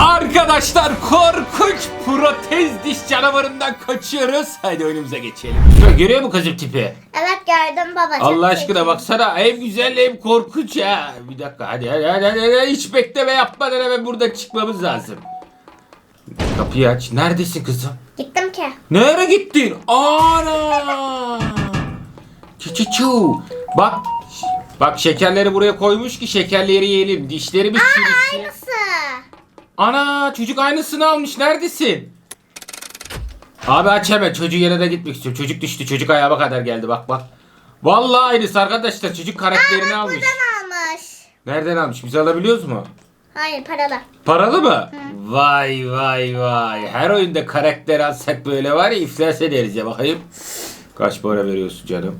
Arkadaşlar korkunç protez diş canavarından kaçıyoruz. Hadi oyunumuza geçelim. Görüyor mu kızım tipi? Evet gördüm baba. çok Allah aşkına çirkin. baksana hem güzel hem korkunç ya. Bir dakika hadi hadi hadi, hadi, hadi. hiç bekleme yapmadan hemen buradan çıkmamız lazım. Kapıyı aç. Neredesin kızım? Gittim ki. Nereye gittin? Ana! Çiçiçu. Bak. Bak şekerleri buraya koymuş ki şekerleri yiyelim. Dişlerimiz çürüsün. Aynısı. Ana çocuk aynısını almış. Neredesin? Abi aç hemen. Çocuğu yere de gitmek istiyorum. Çocuk düştü. Çocuk ayağıma kadar geldi. Bak bak. Vallahi aynısı arkadaşlar. Çocuk karakterini almış. Buradan almış. Nereden almış? Biz alabiliyoruz mu? Hayır paralı. Paralı mı? Vay vay vay. Her oyunda karakter alsak böyle var ya iflas ederiz ya bakayım. Kaç para veriyorsun canım?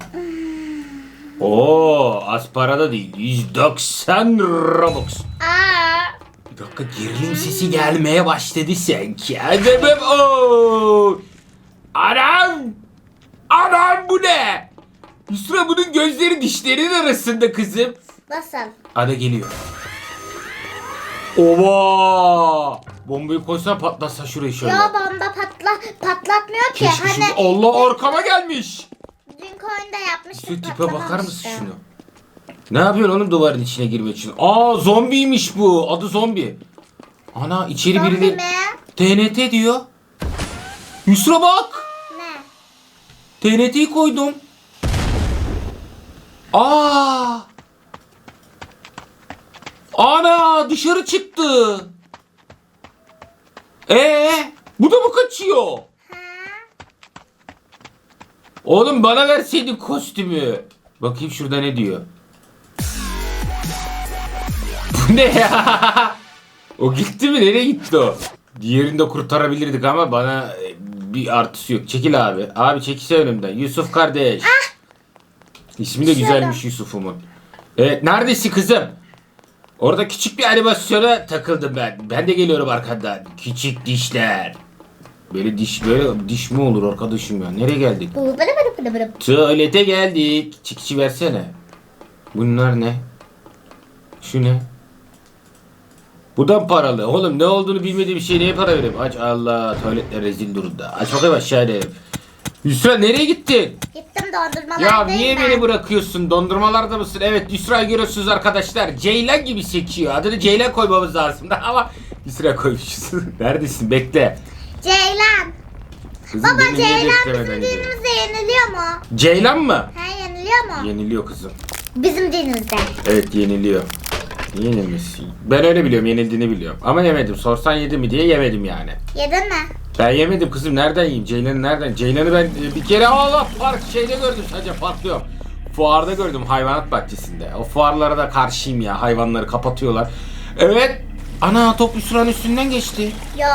Oo, az para da değil. 190 Robux. Aa. Bir dakika gerilim sesi gelmeye başladı sanki. Adamım o. Anam. Anam bu ne? Yusra bunun gözleri dişlerin arasında kızım. Nasıl? Ada geliyor. Ova! Bombayı koysan patlasa şurayı şöyle. Yo bomba patla patlatmıyor ki. Keşke hani Allah arkama gelmiş. dünkü oyunda yapmıştık. Şu tipe bakar mısın patlamamıştı. şunu? Ne yapıyorsun oğlum duvarın içine girmek için? Aa zombiymiş bu. Adı zombi. Ana içeri Zombi birileri... mi? TNT diyor. Yusra bak. Ne? TNT'yi koydum. Aa! Ana dışarı çıktı. Ee, bu da mı kaçıyor? Oğlum bana verseydin kostümü. Bakayım şurada ne diyor. Ne ya? O gitti mi? Nereye gitti o? Diğerini de kurtarabilirdik ama bana e, bir artısı yok. Çekil abi. Abi çekilse önümden. Yusuf kardeş. İsmi de güzelmiş Yusuf'umun. Evet neredesin kızım? Orada küçük bir animasyona takıldım ben. Ben de geliyorum arkandan. Küçük dişler. Böyle diş böyle diş mi olur arkadaşım ya? Nereye geldik? Bu bıdı bıdı bıdı bıdı. Tuvalete geldik. Çıkışı versene. Bunlar ne? Şu ne? Bu da mı paralı? Oğlum ne olduğunu bilmediğim bir şey neye para vereyim? Aç Allah tuvaletler rezil durumda. Aç bakayım aşağı inelim. Yusra nereye gittin? Gittim dondurmalardayım Ya niye ben. beni bırakıyorsun? Dondurmalarda mısın? Evet Yusra'yı görüyorsunuz arkadaşlar. Ceylan gibi seçiyor. Adını Ceylan koymamız lazım ama Yusra koymuşuz. Neredesin? Bekle. Ceylan. Kızım Baba beni niye Ceylan beklemeden bizim dinimizde yeniliyor mu? Ceylan mı? He yeniliyor mu? Yeniliyor kızım. Bizim dinimizde. Evet yeniliyor. Yenilmesi. Ben öyle biliyorum yenildiğini biliyorum. Ama yemedim. Sorsan yedim mi diye yemedim yani. Yedin mi? Ben yemedim kızım nereden yiyeyim? Ceylan'ı nereden? Ceylan'ı ben e, bir kere Allah park şeyde gördüm sadece parklıyorum. Fuarda gördüm hayvanat bahçesinde. O fuarlara da karşıyım ya hayvanları kapatıyorlar. Evet. Ana top Yusra'nın üstünden geçti. Yo.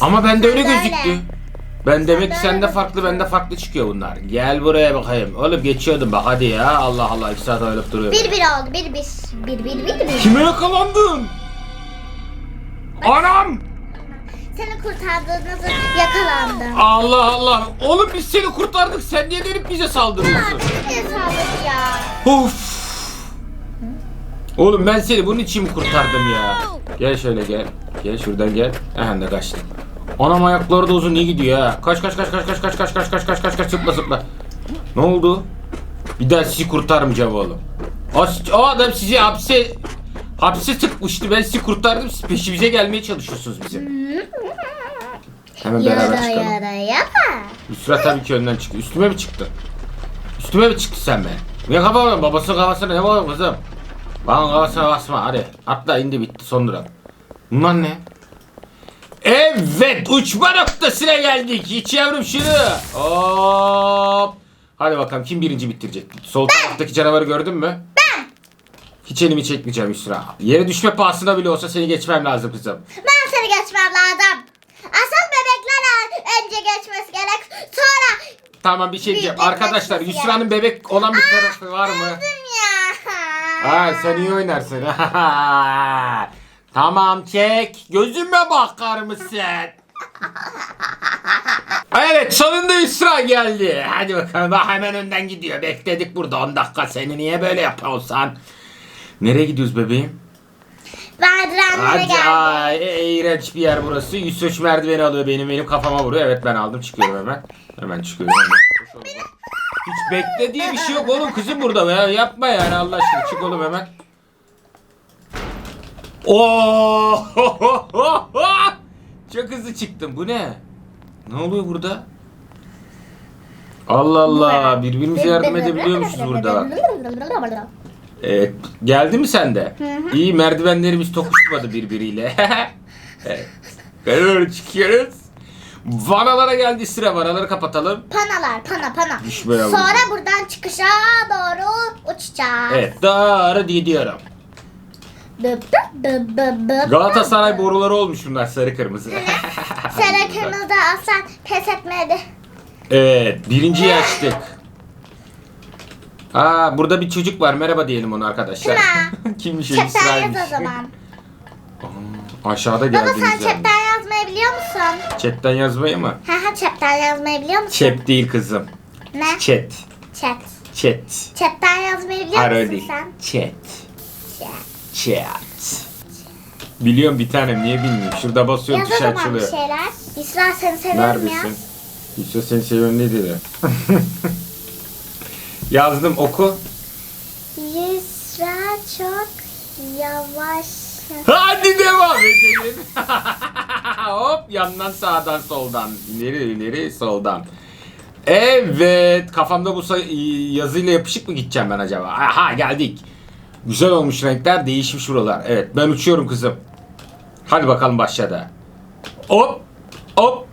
Ama bende öyle gözüktü. Ben demek ki de sende farklı bende farklı çıkıyor bunlar. Gel buraya bakayım. Oğlum geçiyordum bak hadi ya. Allah Allah iki saat ayılıp duruyor. Bir bir oldu. Bir bir. Bir bir bir bir. Kime yakalandın? Anam! Seni kurtardığınızı yakalandım. Allah Allah. Oğlum biz seni kurtardık. Sen niye dönüp bize saldırıyorsun? Ne sağlık ya. of. Oğlum ben seni bunun için mi kurtardım ya? Gel şöyle gel. Gel şuradan gel. Aha da kaçtım. Anam ayakları da uzun iyi gidiyor ha. Kaç kaç kaç kaç kaç kaç kaç kaç kaç kaç kaç kaç zıpla zıpla. Ne oldu? Bir daha sizi kurtarmayacağım oğlum. O, o adam sizi hapse hapse tıkmıştı. Ben sizi kurtardım. Siz peşimize gelmeye çalışıyorsunuz bizim. Hemen beraber Yara çıkalım. yara yara. Yusra tabii ki önden çıktı. Üstüme mi çıktı? Üstüme mi çıktı sen be? Ne kapamadın? Babasının kafasına ne bakıyorsun kızım? Bana kafasına basma hadi. Atla indi bitti son durak. Bunlar ne? Evet uçma noktasına geldik. İç yavrum şunu. Hop. Hadi bakalım kim birinci bitirecek? Sol taraftaki canavarı gördün mü? Ben. Hiç elimi çekmeyeceğim Yusra. Yere düşme pahasına bile olsa seni geçmem lazım kızım. Ben seni geçmem lazım. Asıl bebekler önce geçmesi gerek. Sonra Tamam bir şey diyeceğim. Bir- bir- Arkadaşlar Yusra'nın bebek olan bir tarafı var mı? öldüm ya. Ha sen iyi oynarsın. tamam çek. Gözüme bakar mısın? Evet sonunda Yusra geldi. Hadi bakalım bak hemen önden gidiyor. Bekledik burada 10 dakika seni niye böyle yapıyorsan. Nereye gidiyoruz bebeğim? Merdivenlere Hadi geldi. ay iğrenç bir yer burası. 103 merdiveni alıyor benim benim kafama vuruyor. Evet ben aldım çıkıyorum hemen. Hemen çıkıyorum hemen. Hiç bekle diye bir şey yok oğlum kızım burada be. Yapma yani Allah aşkına çık oğlum hemen. Oo! Çok hızlı çıktım. Bu ne? Ne oluyor burada? Allah Allah. Birbirimize yardım edebiliyormuşuz burada. Evet. Geldi mi sende? İyi merdivenlerimiz tokuşmadı birbiriyle. evet. Çıkıyoruz. Vanalara geldi sıra vanaları kapatalım. Panalar, pana, pana. Düşme yavrum. Sonra buradan çıkışa doğru uçacağız. Evet doğru gidiyorum. Galatasaray boruları olmuş bunlar sarı kırmızı. Sarı kırmızı aslan pes etmedi. evet birinciyi açtık. Aa burada bir çocuk var merhaba diyelim ona arkadaşlar. Kimmiş o İsrail'miş. yaz o zaman. Aa, Aşağıda Baba geldiniz sen yani. chatten yazmayı biliyor musun? Chatten yazmayı mı? Ha ha chatten yazmayı biliyor musun? Chat değil kızım. Ne? Chat. Chat. Chat. Chatten yazmayı biliyor Hayır öyle musun değil. sen? Chat. Chat. Chat. Biliyorum bir tanem niye bilmiyorum. Şurada basıyorum Yaz o tuş zaman bir açılıyor. şeyler. İsra seni seviyorum ya. Neredesin? Yusuf seni seviyorum ne dedi? Yazdım oku. Yusra çok yavaş. Hadi devam edelim. Hop yandan sağdan soldan. ileri ileri soldan. Evet kafamda bu say- yazıyla yapışık mı gideceğim ben acaba? Aha geldik. Güzel olmuş renkler değişmiş buralar. Evet ben uçuyorum kızım. Hadi bakalım başladı. Hop hop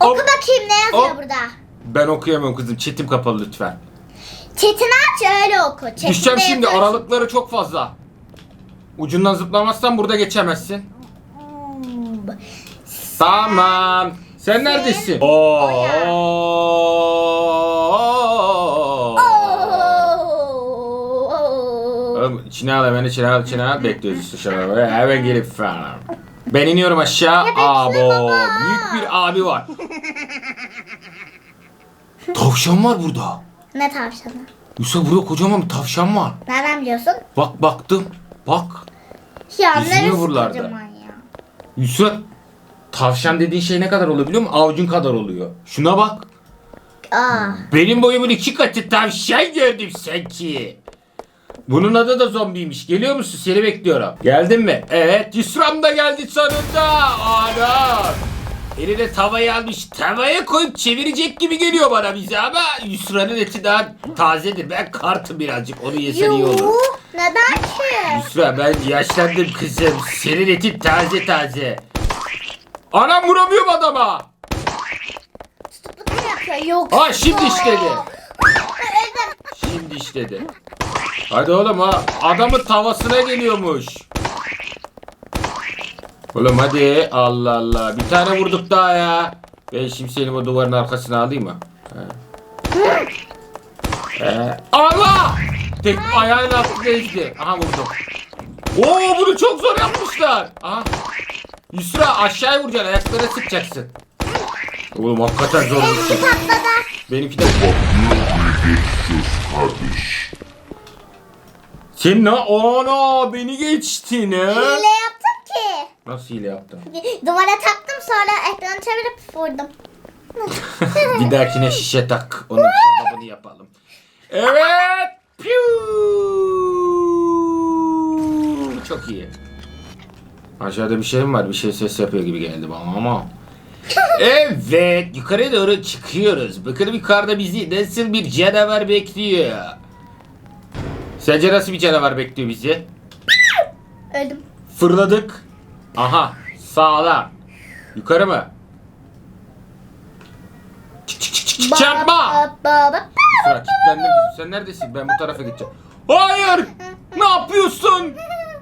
Oku hop. bakayım ne yazıyor Hop. burada. Ben okuyamıyorum kızım. Çetim kapalı lütfen. Chatini aç öyle oku. Chatinde Düşeceğim şimdi yazıyor. aralıkları çok fazla. Ucundan zıplamazsan burada geçemezsin. Hmm. Tamam. Sen neredesin? Oo. İçine al içine al bekliyoruz şöyle hemen gelip falan. Ben iniyorum aşağı. Abo büyük bir abi var. tavşan var burada. Ne tavşanı? Yusuf burada kocaman bir tavşan var. Nereden biliyorsun? Bak baktım. Bak. Ya Yüzüyor neresi buralarda. kocaman ya? Yusuf tavşan dediğin şey ne kadar oluyor biliyor musun? Avucun kadar oluyor. Şuna bak. Aa. Benim boyumun iki katı tavşan gördüm sanki. Bunun adı da zombiymiş. Geliyor musun? Seni bekliyorum. Geldin mi? Evet. Yusram da geldi sonunda. Ana. Eline tavayı almış. Tavaya koyup çevirecek gibi geliyor bana bize ama Yusra'nın eti daha tazedir. Ben kartım birazcık. Onu yesen iyi olur. Yuh. Neden ki? Yusra ben yaşlandım kızım. Senin etin taze taze. Anam vuramıyorum adama. Tutukluk mu yapıyor? Yok. Ha şimdi işledi. Öldüm. Şimdi işledi. Hadi oğlum ha. Adamın tavasına geliyormuş. Oğlum hadi. Allah Allah. Bir tane vurduk daha ya. Ben şimdi seni bu duvarın arkasına alayım mı? Allah! Tek ayağıyla attı ezdi. Aha vurdum. Oo bunu çok zor yapmışlar. Aha. Yusra aşağıya vuracaksın. Ayaklara sıkacaksın. Oğlum hakikaten zor. Benimki patladı. Benimki de... Sen ne? Ana beni geçtin ha? Hile yaptım ki. Nasıl hile yaptın? Duvara taktım sonra ekranı çevirip vurdum. Bir dahakine şişe tak. Onun kebabını yapalım. Evet. Piu. Çok iyi. Aşağıda bir şey mi var? Bir şey ses yapıyor gibi geldi bana ama. Evet. Yukarıya doğru çıkıyoruz. Bakalım yukarıda bizi nasıl bir canavar bekliyor. Sence nasıl bir canavar bekliyor bizi? Öldüm. Fırladık. Aha. Sağda. Yukarı mı? Çık çık çık çık çarpma. Sıra kilitlendim. Sen neredesin? Ben bu tarafa gideceğim. Hayır! Ne yapıyorsun?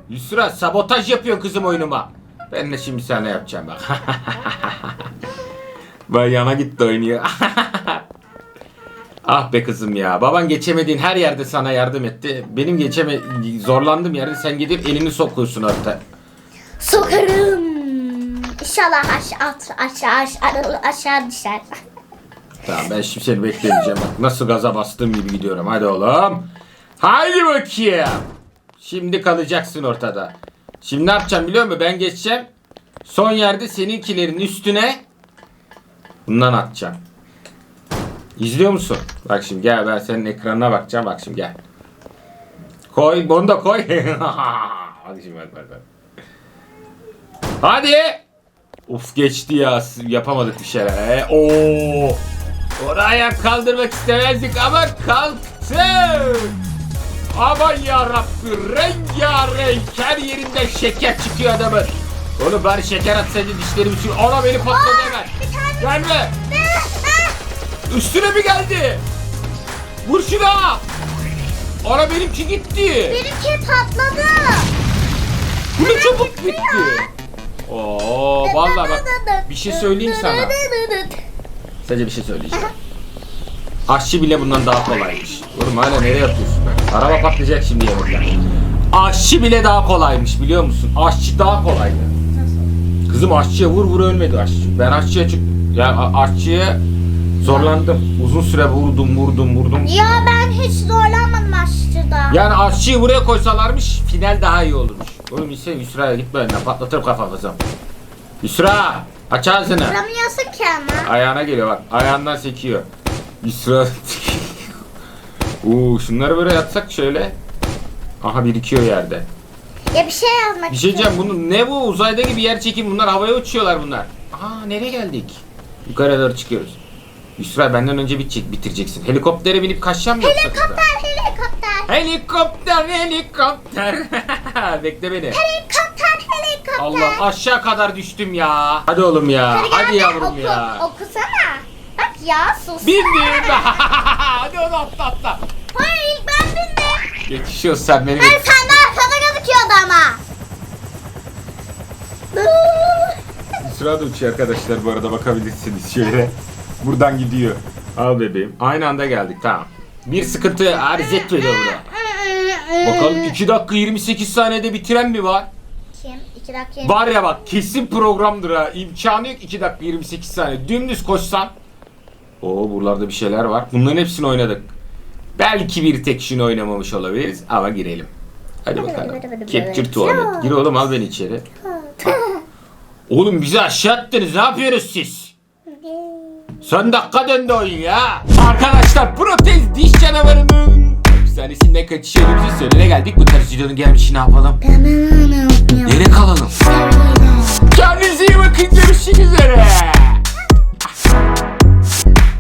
Yusra sabotaj yapıyor kızım oyunuma. Ben de şimdi sana yapacağım bak. Bak yana gitti oynuyor. ah be kızım ya. Baban geçemediğin her yerde sana yardım etti. Benim geçeme zorlandığım yerde sen gidip elini sokuyorsun orta. Sokarım. İnşallah aşağı aşağı aşağı aşağı düşer. Tamam ben şimdi seni beklemeyeceğim. Bak nasıl gaza bastığım gibi gidiyorum. Hadi oğlum. Haydi bakayım. Şimdi kalacaksın ortada. Şimdi ne yapacağım biliyor musun? Ben geçeceğim. Son yerde seninkilerin üstüne bundan atacağım. İzliyor musun? Bak şimdi gel ben senin ekranına bakacağım. Bak şimdi gel. Koy bunu da koy. Hadi şimdi bak bak bak. Hadi. Uf geçti ya. Yapamadık bir şeyler. He. Oo. Oraya kaldırmak istemezdik ama kalktı. Aman yarabbi rengarenk her yerinden şeker çıkıyor adamın. Oğlum bari şeker atsaydı dişlerim için. Ona beni patladı hemen. Gelme. Üstüne mi geldi? Vur şuna. Ona benimki gitti. Benimki patladı. Bu ne çabuk bitti. Oo vallahi bak bir şey söyleyeyim sana. Sadece bir şey söyleyeceğim. Aşçı bile bundan daha kolaymış. Oğlum hala nereye yapıyorsun? Araba patlayacak şimdi yemekler. Aşçı bile daha kolaymış biliyor musun? Aşçı daha kolaydı. Kızım aşçıya vur vur ölmedi aşçı. Ben aşçıya çık ya aşçıya zorlandım. Uzun süre vurdum vurdum vurdum. Ya ben hiç zorlanmadım aşçıda. Yani aşçıyı buraya koysalarmış final daha iyi olurmuş. Oğlum Hüseyin Yusra'ya gitme önüne patlatırım kafamızı. Yusra aç ağzını. Vuramıyorsun ki ama. Ayağına geliyor bak. Ayağından sekiyor. Yusra. Uuu şunları böyle yatsak şöyle. Aha birikiyor yerde. Ya bir şey yazmak Bir şey diyeceğim bunu ne bu uzayda gibi yer çekim bunlar havaya uçuyorlar bunlar. Aa nereye geldik? Yukarı doğru çıkıyoruz. Yusra benden önce bitecek, bitireceksin. Helikoptere binip kaçacağım mı yoksa kızla? Helikopter, helikopter. Helikopter, helikopter. Bekle beni. Helikopter, helikopter. Allah aşağı kadar düştüm ya. Hadi oğlum ya. Hadi, Hadi yavrum oku, ya. Okusana. Bak ya sus. Bindim. Hadi onu atla atla. Hayır ben bindim. Geçişiyorsun sen beni. Hayır senden arkada gözüküyordu ama. Sıra da uçuyor arkadaşlar bu arada bakabilirsiniz şöyle. Buradan gidiyor. Al bebeğim. Aynı anda geldik tamam. Bir sıkıntı arz etmedi burada. Bakalım 2 dakika 28 saniyede bitiren mi var? Kim? İki dakika. Var ya bak kesin programdır ha. İmkanı yok 2 dakika 28 saniye. Dümdüz koşsan. Oo buralarda bir şeyler var. Bunların hepsini oynadık. Belki bir tek şunu oynamamış olabiliriz ama girelim. Hadi bakalım. Capture tuvalet. Gir oğlum al beni içeri. Oğlum bizi aşağı attınız. Ne yapıyorsunuz siz? Son dakika döndü oyun ya. Arkadaşlar protez diş canavarının efsanesinden kaçış yolumuzun sonuna geldik. Bu tarz videonun gelmişi ne yapalım? Nereye kalalım? Kendinize iyi bakın. Görüşmek üzere.